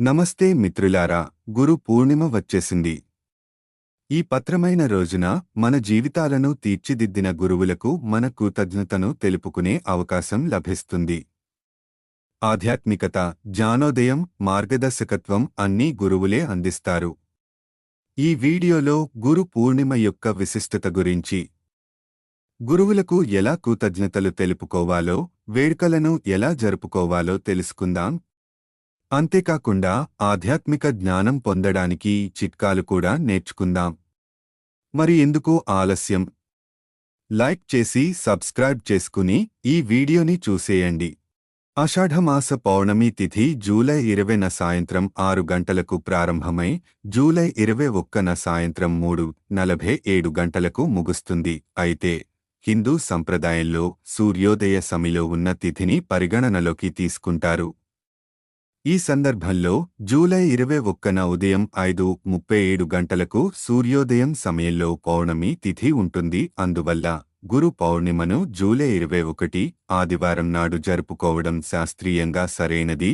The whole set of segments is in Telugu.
నమస్తే మిత్రులారా గురు పూర్ణిమ వచ్చేసింది. ఈ పత్రమైన రోజున మన జీవితాలను తీర్చిదిద్దిన గురువులకు మన కృతజ్ఞతను తెలుపుకునే అవకాశం లభిస్తుంది. ఆధ్యాత్మికత జ్ఞానోదయం మార్గదర్శకత్వం అన్నీ గురువులే అందిస్తారు. ఈ వీడియోలో గురు పూర్ణిమ యొక్క విశిష్టత గురించి. గురువులకు ఎలా కృతజ్ఞతలు తెలుపుకోవాలో వేడుకలను ఎలా జరుపుకోవాలో తెలుసుకుందాం. అంతేకాకుండా ఆధ్యాత్మిక జ్ఞానం పొందడానికి చిట్కాలు కూడా నేర్చుకుందాం. మరి ఎందుకు ఆలస్యం? లైక్ చేసి సబ్స్క్రైబ్ చేసుకుని ఈ వీడియోని చూసేయండి. ఆషాఢమాస పౌర్ణమి తిథి జూలై ఇరవైన సాయంత్రం ఆరు గంటలకు ప్రారంభమై జూలై ఇరవై ఒక్కన సాయంత్రం మూడు నలభై ఏడు గంటలకు ముగుస్తుంది. అయితే హిందూ సంప్రదాయంలో సూర్యోదయ సమిలో ఉన్న తిథిని పరిగణనలోకి తీసుకుంటారు. ఈ సందర్భంలో జూలై ఇరవై ఒక్కన ఉదయం ఐదు ముప్పై ఏడు గంటలకు సూర్యోదయం సమయంలో పౌర్ణమి తిథి ఉంటుంది. అందువల్ల గురు పౌర్ణిమను జూలై ఇరవై ఒకటి ఆదివారం నాడు జరుపుకోవడం శాస్త్రీయంగా సరైనది.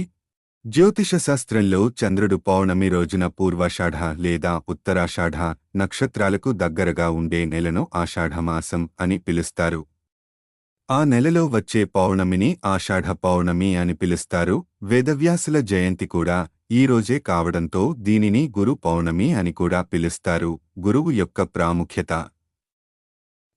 జ్యోతిషశాస్త్రంలో చంద్రుడు పౌర్ణమి రోజున పూర్వాషాఢ లేదా ఉత్తరాషాఢ నక్షత్రాలకు దగ్గరగా ఉండే నెలను ఆషాఢమాసం అని పిలుస్తారు. ఆ నెలలో వచ్చే పౌర్ణమిని ఆషాఢ పౌర్ణమి అని పిలుస్తారు. వేదవ్యాసుల జయంతి కూడా ఈ రోజే కావడంతో దీనిని గురు పౌర్ణమి అని కూడా పిలుస్తారు. గురువు యొక్క ప్రాముఖ్యత.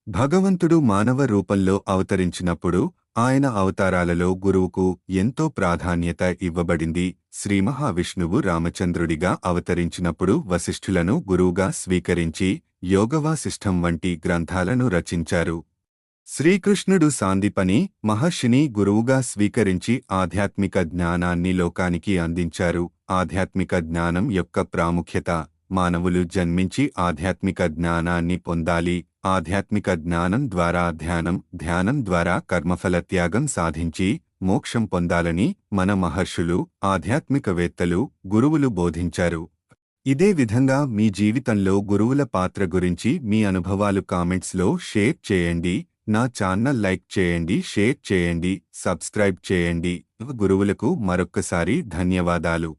భగవంతుడు మానవ రూపంలో అవతరించినప్పుడు ఆయన అవతారాలలో గురువుకు ఎంతో ప్రాధాన్యత ఇవ్వబడింది. శ్రీ మహావిష్ణువు రామచంద్రుడిగా అవతరించినప్పుడు వశిష్ఠులను గురువుగా స్వీకరించి యోగవాసిష్టం వంటి గ్రంథాలను రచించారు. శ్రీకృష్ణుడు సాందీపని మహర్షిని గురువుగా స్వీకరించి ఆధ్యాత్మిక జ్ఞానాన్ని లోకానికి అందించారు. ఆధ్యాత్మిక జ్ఞానం యొక్క ప్రాముఖ్యత మానవులు జన్మించి ఆధ్యాత్మిక జ్ఞానాన్ని పొందాలి. ఆధ్యాత్మిక జ్ఞానం ద్వారా ధ్యానం ధ్యానం ద్వారా కర్మఫల త్యాగం సాధించి మోక్షం పొందాలని మన మహర్షులు ఆధ్యాత్మికవేత్తలు గురువులు బోధించారు. ఇదే విధంగా మీ జీవితంలో గురువుల పాత్ర గురించి మీ అనుభవాలు కామెంట్స్లో షేర్ చేయండి. నా ఛానల్ లైక్ చేయండి షేర్ చేయండి సబ్స్క్రైబ్ చేయండి. గురువులకు మరొక్కసారి ధన్యవాదాలు.